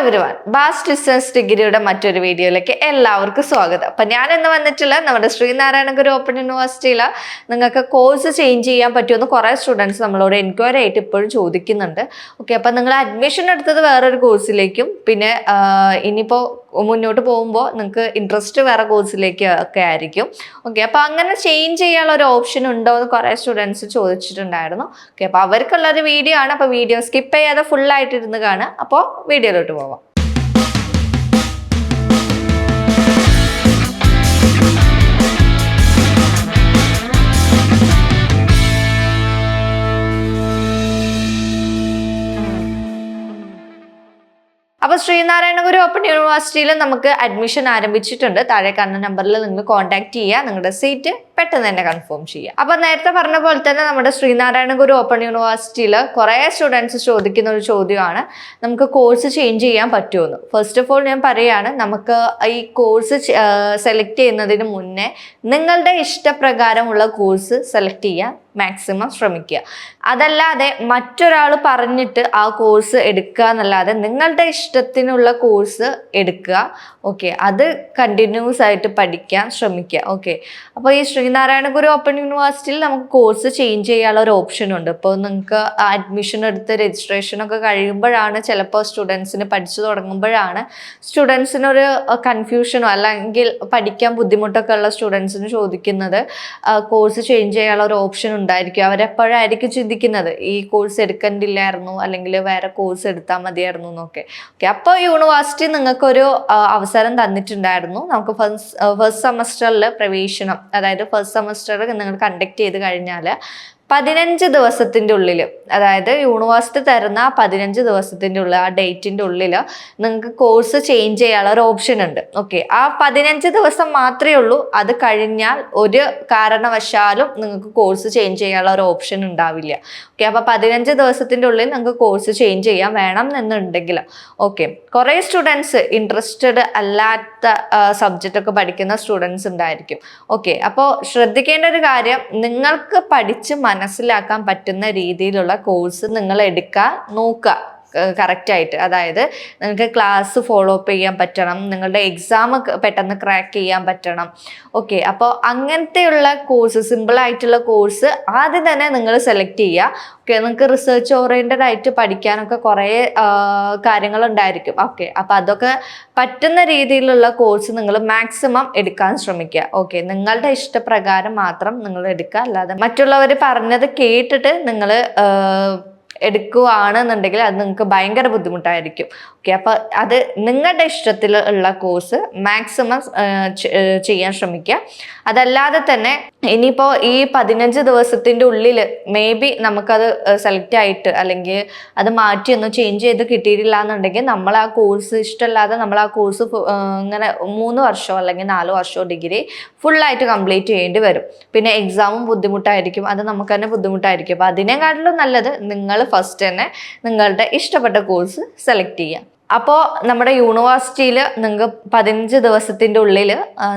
Everyone bass distance ഡിഗ്രിയുടെ മറ്റൊരു വീഡിയോയിലേക്ക് എല്ലാവർക്കും സ്വാഗതം. അപ്പം ഞാൻ ഇന്ന് വന്നിട്ടുള്ള നമ്മുടെ ശ്രീനാരായണ ഗുരു ഓപ്പൺ യൂണിവേഴ്സിറ്റിയിൽ നിങ്ങൾക്ക് കോഴ്സ് ചേഞ്ച് ചെയ്യാൻ പറ്റുമെന്ന് കുറേ സ്റ്റുഡൻസ് നമ്മളോട് എൻക്വയറി ആയിട്ട് ഇപ്പോഴും ചോദിക്കുന്നുണ്ട്. ഓക്കെ അപ്പം നിങ്ങൾ അഡ്മിഷൻ എടുത്തത് വേറൊരു കോഴ്സിലേക്കും പിന്നെ ഇനിയിപ്പോൾ മുന്നോട്ട് പോകുമ്പോൾ നിങ്ങൾക്ക് ഇൻട്രസ്റ്റ് വേറെ കോഴ്സിലേക്ക് ഒക്കെ ആയിരിക്കും. ഓക്കെ അപ്പോൾ അങ്ങനെ ചേഞ്ച് ചെയ്യാനുള്ള ഒരു ഓപ്ഷൻ ഉണ്ടോ എന്ന് കുറേ സ്റ്റുഡൻസ് ചോദിച്ചിട്ടുണ്ടായിരുന്നു. ഓക്കെ അപ്പോൾ അവർക്കുള്ള ഒരു വീഡിയോ ആണ്. അപ്പോൾ വീഡിയോ സ്കിപ്പ് ചെയ്യാതെ ഫുള്ളായിട്ടിരുന്ന് കാണുക. അപ്പോൾ വീഡിയോയിലോട്ട് പോവാം. അപ്പോൾ ശ്രീനാരായണഗുരു ഓപ്പൺ യൂണിവേഴ്സിറ്റിയിൽ നമുക്ക് അഡ്മിഷൻ ആരംഭിച്ചിട്ടുണ്ട്. താഴെ കാണുന്ന നമ്പറിൽ നിങ്ങൾ കോൺടാക്ട് ചെയ്യുക നിങ്ങളുടെ സീറ്റ് പെട്ടെന്ന് തന്നെ കൺഫേം ചെയ്യുക അപ്പോൾ നേരത്തെ പറഞ്ഞ പോലെ തന്നെ നമ്മുടെ ശ്രീനാരായണ ഗുരു ഓപ്പൺ യൂണിവേഴ്സിറ്റിയിൽ കുറേ സ്റ്റുഡൻസ് ചോദിക്കുന്ന ഒരു ചോദ്യമാണ്. നമുക്ക് കോഴ്സ് ചേഞ്ച് ചെയ്യാൻ പറ്റുമെന്ന്? ഫസ്റ്റ് ഓഫ് ഓൾ ഞാൻ പറയുകയാണ് നമുക്ക് ഈ കോഴ്സ് സെലക്ട് ചെയ്യുന്നതിന് മുന്നേ നിങ്ങളുടെ ഇഷ്ടപ്രകാരമുള്ള കോഴ്സ് സെലക്ട് ചെയ്യാൻ മാക്സിമം ശ്രമിക്കുക. അതല്ലാതെ മറ്റൊരാൾ പറഞ്ഞിട്ട് ആ കോഴ്സ് എടുക്കുക എന്നല്ലാതെ നിങ്ങളുടെ ഇഷ്ടത്തിനുള്ള കോഴ്സ് എടുക്കുക. ഓക്കെ അത് കണ്ടിന്യൂസ് ആയിട്ട് പഠിക്കാൻ ശ്രമിക്കുക. ഓക്കെ അപ്പോൾ ഈ ശ്രീനാരായണ ഗുരു ഓപ്പൺ യൂണിവേഴ്സിറ്റിയിൽ നമുക്ക് കോഴ്സ് ചേഞ്ച് ചെയ്യാനുള്ള ഒരു ഓപ്ഷൻ ഉണ്ട്. ഇപ്പോൾ നിങ്ങൾക്ക് അഡ്മിഷൻ എടുത്ത് രജിസ്ട്രേഷൻ ഒക്കെ കഴിയുമ്പോഴാണ് ചിലപ്പോൾ സ്റ്റുഡൻസിന് പഠിച്ചു തുടങ്ങുമ്പോഴാണ് സ്റ്റുഡൻസിനൊരു കൺഫ്യൂഷനോ അല്ലെങ്കിൽ പഠിക്കാൻ ബുദ്ധിമുട്ടൊക്കെ ഉള്ള സ്റ്റുഡൻസിന് ചോദിക്കുന്നത് കോഴ്സ് ചേഞ്ച് ചെയ്യാനുള്ള ഒരു ഓപ്ഷൻ ഉണ്ടായിരിക്കും. അവരെപ്പോഴായിരിക്കും ചിന്തിക്കുന്നത്? ഈ കോഴ്സ് എടുക്കണ്ടില്ലായിരുന്നു അല്ലെങ്കിൽ വേറെ കോഴ്സ് എടുത്താൽ മതിയായിരുന്നു എന്നൊക്കെ. ഓക്കെ അപ്പോൾ യൂണിവേഴ്സിറ്റി നിങ്ങൾക്കൊരു അവസരം തന്നിട്ടുണ്ടായിരുന്നു. നമുക്ക് ഫസ്റ്റ് ഫസ്റ്റ് സെമസ്റ്ററിൽ പ്രവേശനം അതായത് സെമസ്റ്റർ നിങ്ങൾ കണ്ടക്ട് ചെയ്ത് കഴിഞ്ഞാൽ പതിനഞ്ച് ദിവസത്തിന്റെ ഉള്ളിൽ അതായത് യൂണിവേഴ്സിറ്റി തരുന്ന പതിനഞ്ച് ദിവസത്തിന്റെ ഉള്ളിൽ ആ ഡേറ്റിന്റെ ഉള്ളിൽ നിങ്ങൾക്ക് കോഴ്സ് ചേഞ്ച് ചെയ്യാനുള്ള ഒരു ഓപ്ഷൻ ഉണ്ട്. ഓക്കെ ആ പതിനഞ്ച് ദിവസം മാത്രമേ ഉള്ളൂ. അത് കഴിഞ്ഞാൽ ഒരു കാരണവശാലും നിങ്ങൾക്ക് കോഴ്സ് ചേഞ്ച് ചെയ്യാനുള്ള ഒരു ഓപ്ഷൻ ഉണ്ടാവില്ല. ഓക്കെ അപ്പോൾ പതിനഞ്ച് ദിവസത്തിന്റെ ഉള്ളിൽ നിങ്ങൾക്ക് കോഴ്സ് ചേഞ്ച് ചെയ്യാൻ വേണം എന്നുണ്ടെങ്കിൽ. ഓക്കെ കുറേ സ്റ്റുഡൻസ് ഇൻട്രസ്റ്റഡ് അല്ലാത്ത സബ്ജക്റ്റ് ഒക്കെ പഠിക്കുന്ന സ്റ്റുഡൻസ് ഉണ്ടായിരിക്കും. ഓക്കെ അപ്പോൾ ശ്രദ്ധിക്കേണ്ട ഒരു കാര്യം നിങ്ങൾക്ക് പഠിച്ച് മനസ്സിലാക്കാൻ പറ്റുന്ന രീതിയിലുള്ള കോഴ്സ് നിങ്ങൾ എടുക്കുക നോക്കുക കറക്റ്റ് ആയിട്ട് അതായത് നിങ്ങൾക്ക് ക്ലാസ് ഫോളോ അപ്പ് ചെയ്യാൻ പറ്റണം നിങ്ങളുടെ എക്സാം പെട്ടെന്ന് ക്രാക്ക് ചെയ്യാൻ പറ്റണം. ഓക്കെ അപ്പോൾ അങ്ങനത്തെയുള്ള കോഴ്സ് സിമ്പിളായിട്ടുള്ള കോഴ്സ് ആദ്യം തന്നെ നിങ്ങൾ സെലക്ട് ചെയ്യുക. ഓക്കെ നിങ്ങൾക്ക് റിസർച്ച് ഓറിയന്റഡ് ആയിട്ട് പഠിക്കാനൊക്കെ കുറേ കാര്യങ്ങളുണ്ടായിരിക്കും. ഓക്കെ അപ്പോൾ അതൊക്കെ പറ്റുന്ന രീതിയിലുള്ള കോഴ്സ് നിങ്ങൾ മാക്സിമം എടുക്കാൻ ശ്രമിക്കുക. ഓക്കെ നിങ്ങളുടെ ഇഷ്ടപ്രകാരം മാത്രം നിങ്ങൾ എടുക്കുക. അല്ലാതെ മറ്റുള്ളവർ പറഞ്ഞത് കേട്ടിട്ട് നിങ്ങൾ എടുക്കുകയാണെന്നുണ്ടെങ്കിൽ അത് നിങ്ങൾക്ക് ഭയങ്കര ബുദ്ധിമുട്ടായിരിക്കും. ഓക്കെ അപ്പോൾ അത് നിങ്ങളുടെ ഇഷ്ടത്തിൽ ഉള്ള കോഴ്സ് മാക്സിമം ചെയ്യാൻ ശ്രമിക്കുക. അതല്ലാതെ തന്നെ ഇനിയിപ്പോൾ ഈ പതിനഞ്ച് ദിവസത്തിന്റെ ഉള്ളിൽ മേ ബി നമുക്കത് സെലക്ട് ആയിട്ട് അല്ലെങ്കിൽ അത് മാറ്റി ഒന്ന് ചേഞ്ച് ചെയ്ത് കിട്ടിയിട്ടില്ല എന്നുണ്ടെങ്കിൽ നമ്മൾ ആ കോഴ്സ് ഇഷ്ടമല്ലാതെ നമ്മൾ ആ കോഴ്സ് ഇങ്ങനെ മൂന്ന് വർഷമോ അല്ലെങ്കിൽ നാല് വർഷമോ ഡിഗ്രി ഫുള്ളായിട്ട് കംപ്ലീറ്റ് ചെയ്യേണ്ടി വരും. പിന്നെ എക്സാമും ബുദ്ധിമുട്ടായിരിക്കും. അത് നമുക്ക് തന്നെ ബുദ്ധിമുട്ടായിരിക്കും. അപ്പോൾ അതിനെക്കാട്ടിലും നല്ലത് നിങ്ങൾ ഫസ്റ്റ് തന്നെ നിങ്ങളുടെ ഇഷ്ടപ്പെട്ട കോഴ്സ് സെലക്ട് ചെയ്യാം അപ്പോൾ നമ്മുടെ യൂണിവേഴ്സിറ്റിയിൽ നിങ്ങൾക്ക് പതിനഞ്ച് ദിവസത്തിന്റെ ഉള്ളിൽ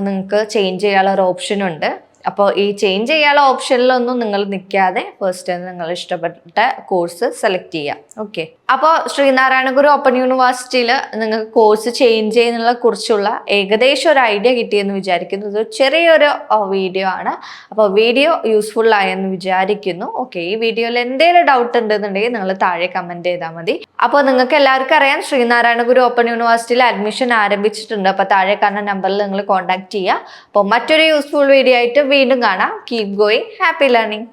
നിങ്ങൾക്ക് ചേഞ്ച് ചെയ്യാനുള്ള ഒരു ഓപ്ഷൻ ഉണ്ട്. അപ്പോൾ ഈ ചേഞ്ച് ചെയ്യാനുള്ള ഓപ്ഷനിലൊന്നും നിങ്ങൾ നിൽക്കാതെ ഫസ്റ്റ് നിങ്ങൾ ഇഷ്ടപ്പെട്ട കോഴ്സ് സെലക്ട് ചെയ്യുക ഓക്കെ അപ്പോൾ ശ്രീനാരായണ ഗുരു ഓപ്പൺ യൂണിവേഴ്സിറ്റിയിൽ നിങ്ങൾക്ക് കോഴ്സ് ചേഞ്ച് ചെയ്യുന്നതിനെ കുറിച്ചുള്ള ഏകദേശം ഒരു ഐഡിയ കിട്ടിയെന്ന് വിചാരിക്കുന്നു. ഇത് ചെറിയൊരു വീഡിയോ ആണ്. അപ്പോൾ വീഡിയോ യൂസ്ഫുൾ ആയെന്ന് വിചാരിക്കുന്നു. ഓക്കെ ഈ വീഡിയോയിൽ എന്തെങ്കിലും ഡൗട്ട് ഉണ്ടെന്നുണ്ടെങ്കിൽ നിങ്ങൾ താഴെ കമന്റ് ചെയ്താൽ മതി. അപ്പോൾ നിങ്ങൾക്ക് എല്ലാവർക്കും അറിയാം ശ്രീനാരായണ ഗുരു ഓപ്പൺ യൂണിവേഴ്സിറ്റിയിൽ അഡ്മിഷൻ ആരംഭിച്ചിട്ടുണ്ട്. അപ്പോൾ താഴെ കാണുന്ന നമ്പറിൽ നിങ്ങൾ കോൺടാക്ട് ചെയ്യുക. അപ്പോൾ മറ്റൊരു യൂസ്ഫുൾ വീഡിയോ ആയിട്ട് വീണ്ടും കാണാം. Keep going happy learning